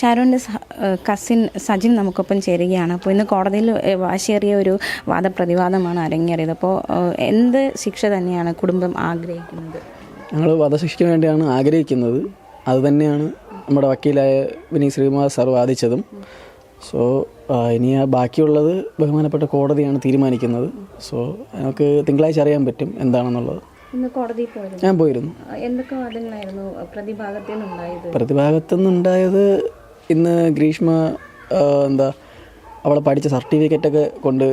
ഷാരോണിന്റെ cousin Sajin നമുക്കൊപ്പം ചേരുകയാണ്. അപ്പോൾ ഇന്ന് കോടതിയിൽ വാശിയേറിയ ഒരു വാദപ്രതിവാദമാണ് അരങ്ങേറിയത്. അപ്പോൾ എന്ത് ശിക്ഷ തന്നെയാണ് കുടുംബം ആഗ്രഹിക്കുന്നത്? ഞങ്ങൾ വധശിക്ഷയ്ക്ക് വേണ്ടിയാണ് ആഗ്രഹിക്കുന്നത്. അത് തന്നെയാണ് നമ്മുടെ വക്കീലായ വിനീത് ശ്രീകുമാർ സാർ വാദിച്ചതും. സോ ഇനി ആ ബാക്കിയുള്ളത് ബഹുമാനപ്പെട്ട കോടതിയാണ് തീരുമാനിക്കുന്നത്. സോ നമുക്ക് തിങ്കളാഴ്ച അറിയാൻ പറ്റും എന്താണെന്നുള്ളത്. ഇന്ന് കോടതിയിൽ പോയിരുന്നു. ഞാൻ പോയിരുന്നു. എന്തൊക്കെ വാദങ്ങളായിരുന്നു? പ്രതിഭാഗത്തുനിന്നുണ്ടായത് ഇന്ന് ഗ്രീഷ്മ എന്താ അവളെ പഠിച്ച സർട്ടിഫിക്കറ്റൊക്കെ കൊണ്ട്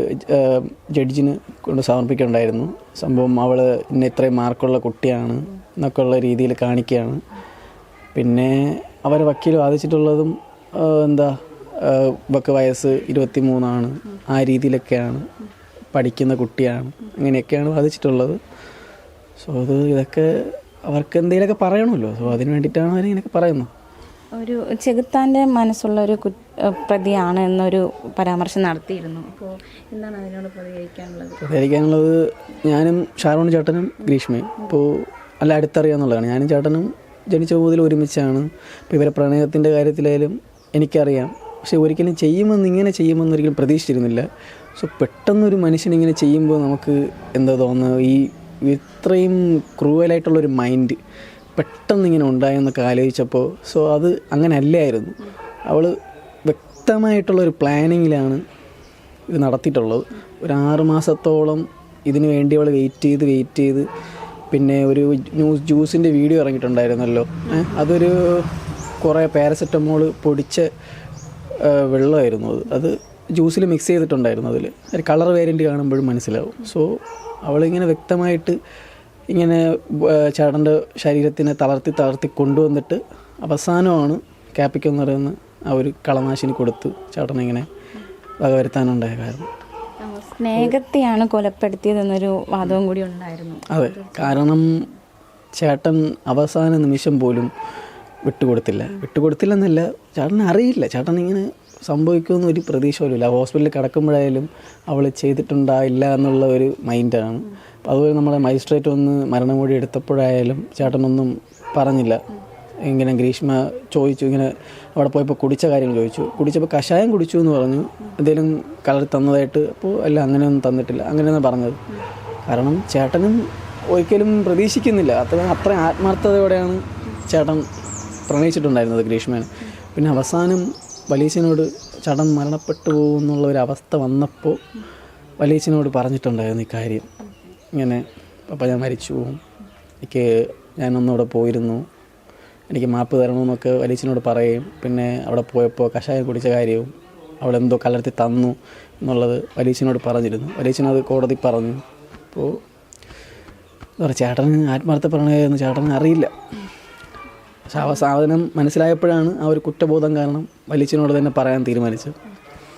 ജഡ്ജിന് കൊണ്ട് സമർപ്പിക്കുന്നുണ്ടായിരുന്നു സംഭവം അവൾ ഇന്ന ഇത്രയും മാർക്കുള്ള കുട്ടിയാണ് എന്നൊക്കെ ഉള്ള രീതിയിൽ കാണിക്കുകയാണ്. പിന്നെ അവരെ വക്കീൽ വാദിച്ചിട്ടുള്ളതും എന്താ ഇവക്ക് വയസ്സ് ഇരുപത്തി മൂന്നാണ് ആ രീതിയിലൊക്കെയാണ് പഠിക്കുന്ന കുട്ടിയാണ്. അങ്ങനെയൊക്കെയാണ് വാദിച്ചിട്ടുള്ളത്. സോ അത് ഇതൊക്കെ അവർക്ക് എന്തെങ്കിലുമൊക്കെ പറയണമല്ലോ. സോ അതിന് വേണ്ടിയിട്ടാണ് അവരിങ്ങനെയൊക്കെ പറയുന്നത്. ഒരു ചെകുത്താന്റെ മനസ്സുള്ള ഒരു പ്രതിയാണ് എന്നൊരു പരാമർശം നടത്തിയിരുന്നു. അപ്പോൾ എന്താണ് അതിനോട് പ്രതികരിക്കാനുള്ളത്? പ്രതികരിക്കാനുള്ളത് ഞാനും ഷാരോൺ ചേട്ടനും ഗ്രീഷ്മയും. ഇപ്പോൾ അല്ല അടുത്തറിയാന്നുള്ളതാണ് ഞാനും ചേട്ടനും ജനിച്ച മുതൽ ഒരുമിച്ചാണ്. ഇപ്പോൾ ഇവരെ പ്രണയത്തിന്റെ കാര്യത്തിലായാലും എനിക്കറിയാം. പക്ഷെ ഒരിക്കലും ചെയ്യുമെന്ന് ഇങ്ങനെ ചെയ്യുമെന്ന് ഒരിക്കലും പ്രതീക്ഷിച്ചിരുന്നില്ല. സോ പെട്ടെന്നൊരു മനുഷ്യൻ ഇങ്ങനെ ചെയ്യുമ്പോൾ നമുക്ക് എന്താ തോന്നുന്നത്? ഈ ഇത്രയും ക്രൂവലായിട്ടുള്ളൊരു മൈൻഡ് പെട്ടെന്ന് ഇങ്ങനെ ഉണ്ടായെന്നൊക്കെ ആലോചിച്ചപ്പോൾ സോ അത് അങ്ങനെ അല്ലായിരുന്നു അവൾ വ്യക്തമായിട്ടുള്ളൊരു പ്ലാനിങ്ങിലാണ് ഇത് നടത്തിയിട്ടുള്ളത്. ഒരു ആറ് മാസത്തോളം ഇതിനു വേണ്ടി അവൾ വെയിറ്റ് ചെയ്ത് വെയിറ്റ് ചെയ്ത് പിന്നെ ഒരു ന്യൂസ് ജ്യൂസിന്റെ വീഡിയോ ഇറങ്ങിയിട്ടുണ്ടായിരുന്നല്ലോ. അതൊരു കുറേ പാരസെറ്റമോൾ പൊടിച്ച വെള്ളമായിരുന്നു അത്. അത് ജ്യൂസിൽ മിക്സ് ചെയ്തിട്ടുണ്ടായിരുന്നു അതിൽ ഒരു കളർ വേരിയന്റ് കാണുമ്പോഴും മനസ്സിലാവും. സോ അവളിങ്ങനെ വ്യക്തമായിട്ട് ഇങ്ങനെ ചേട്ടന്റെ ശരീരത്തിനെ തളർത്തി തളർത്തി കൊണ്ടുവന്നിട്ട് അവസാനമാണ് ക്യാപ്പിക്ക് എന്ന് പറയുന്ന ആ ഒരു കളനാശിനി കൊടുത്ത് ചേട്ടനിങ്ങനെ വകവരുത്താനുണ്ടായ കാരണം. സ്നേഹത്തെയാണ് കൊലപ്പെടുത്തിയതെന്നൊരു വാദവും കൂടി ഉണ്ടായിരുന്നു. അതെ കാരണം ചേട്ടൻ അവസാന നിമിഷം പോലും വിട്ടുകൊടുത്തില്ല. വിട്ടുകൊടുത്തില്ലെന്നല്ല ചേട്ടന് അറിയില്ല. ചേട്ടൻ ഇങ്ങനെ സംഭവിക്കുമെന്ന് ഒരു പ്രതീക്ഷ പോലും ഇല്ല. ഹോസ്പിറ്റലിൽ കിടക്കുമ്പോഴായാലും അവൾ ചെയ്തിട്ടുണ്ടായില്ല എന്നുള്ള ഒരു മൈൻഡാണ് അതുപോലെ നമ്മളെ മജിസ്ട്രേറ്റ് ഒന്ന് മരണമൊഴി എടുത്തപ്പോഴായാലും ചേട്ടനൊന്നും പറഞ്ഞില്ല. ഇങ്ങനെ ഗ്രീഷ്മ ചോദിച്ചു ഇങ്ങനെ അവിടെ പോയപ്പോൾ കുടിച്ച കാര്യം ചോദിച്ചു. കുടിച്ചപ്പോൾ കഷായം കുടിച്ചു എന്ന് പറഞ്ഞു. എന്തെങ്കിലും കളർ തന്നതായിട്ട് അപ്പോൾ അല്ല അങ്ങനെയൊന്നും തന്നിട്ടില്ല. അങ്ങനെയൊന്നും പറഞ്ഞത്. കാരണം ചേട്ടനും ഒരിക്കലും പ്രതീക്ഷിക്കുന്നില്ല. അത്ര അത്ര ആത്മാർത്ഥതയോടെയാണ് ചേട്ടൻ പ്രണയിച്ചിട്ടുണ്ടായിരുന്നത് ഗ്രീഷ്മേനെ. പിന്നെ അവസാനം വലീച്ചനോട് ചേട്ടൻ മരണപ്പെട്ടു പോകുന്നുള്ള ഒരു അവസ്ഥ വന്നപ്പോൾ വലീച്ചനോട് പറഞ്ഞിട്ടുണ്ടായിരുന്നു ഈ കാര്യം. ഇങ്ങനെ പപ്പ ഞാൻ മരിച്ചു പോകും എനിക്ക് ഞാനൊന്നവിടെ പോയിരുന്നു. എനിക്ക് മാപ്പ് തരണമെന്നൊക്കെ വലിയച്ഛനോട് പറയും. പിന്നെ അവിടെ പോയപ്പോൾ കഷായം കുടിച്ച കാര്യവും അവിടെ എന്തോ കലർത്തി തന്നു എന്നുള്ളത് വലിയച്ഛനോട് പറഞ്ഞിരുന്നു. വലിയച്ഛനത് കോടതി പറഞ്ഞു. അപ്പോൾ എന്താ പറയുക ചേട്ടന് ആത്മാർത്ഥ പ്രണയമെന്ന് ചേട്ടന് അറിയില്ല. പക്ഷെ സാധനം മനസ്സിലായപ്പോഴാണ് ആ ഒരു കുറ്റബോധം കാരണം വലിയച്ഛനോട് തന്നെ പറയാൻ തീരുമാനിച്ചത്.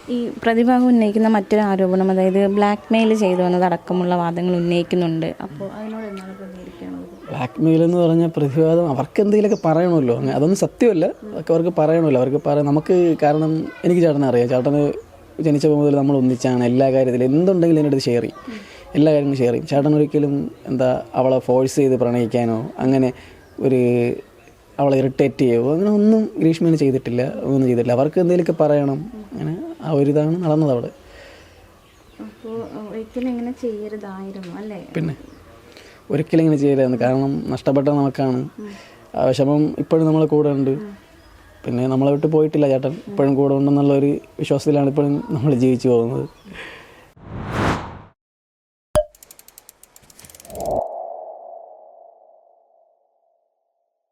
ഈ പ്രതിഭാഗം ഉന്നയിക്കുന്ന മറ്റൊരു ആരോപണം അതായത് ബ്ലാക്ക് മെയിൽ ചെയ്തു എന്നതടക്കമുള്ള വാദങ്ങൾ ഉന്നയിക്കുന്നുണ്ട്. അപ്പോൾ അതിനോട് എന്താണ് ബ്ലാക്ക് മെയിൽ എന്ന് പറഞ്ഞാൽ പ്രതിവാദം അവർക്ക് എന്തെങ്കിലുമൊക്കെ പറയണമല്ലോ. അതൊന്നും സത്യമല്ല. അതൊക്കെ അവർക്ക് പറയണമല്ലോ. അവർക്ക് പറയാം നമുക്ക് കാരണം എനിക്ക് ചേട്ടനെ അറിയാം. ചേട്ടന് ജനിച്ചപ്പോൾ മുതൽ നമ്മൾ ഒന്നിച്ചാണ് എല്ലാ കാര്യത്തിലും. എന്തുണ്ടെങ്കിലും എന്റെ അടുത്ത് ഷെയർ ചെയ്യും. എല്ലാ കാര്യങ്ങളും ഷെയർ ചെയ്യും. ചേട്ടൻ ഒരിക്കലും എന്താ അവളെ ഫോഴ്സ് ചെയ്ത് പ്രണയിക്കാനോ അങ്ങനെ ഒരു അവളെ ഇറിറ്റേറ്റ് ചെയ്യുമോ അങ്ങനെ ഒന്നും ഗ്രീഷ്മേനെ ചെയ്തിട്ടില്ല ഒന്നും ചെയ്തിട്ടില്ല. അവർക്ക് എന്തെങ്കിലുമൊക്കെ പറയണം. അങ്ങനെ ആ ഒരു ഇതാണ് നടന്നത് അവിടെ പിന്നെ ഒരിക്കലും ഇങ്ങനെ ചെയ്യരുതെന്ന് കാരണം നഷ്ടപ്പെട്ട നമുക്കാണ്. ആ വിഷമം ഇപ്പോഴും നമ്മളെ കൂടെ ഉണ്ട്. പിന്നെ നമ്മളെ വിട്ട് പോയിട്ടില്ല ചേട്ടൻ. ഇപ്പോഴും കൂടെ ഉണ്ടെന്നുള്ള ഒരു വിശ്വാസത്തിലാണ് ഇപ്പോഴും നമ്മൾ ജീവിച്ചു പോകുന്നത്.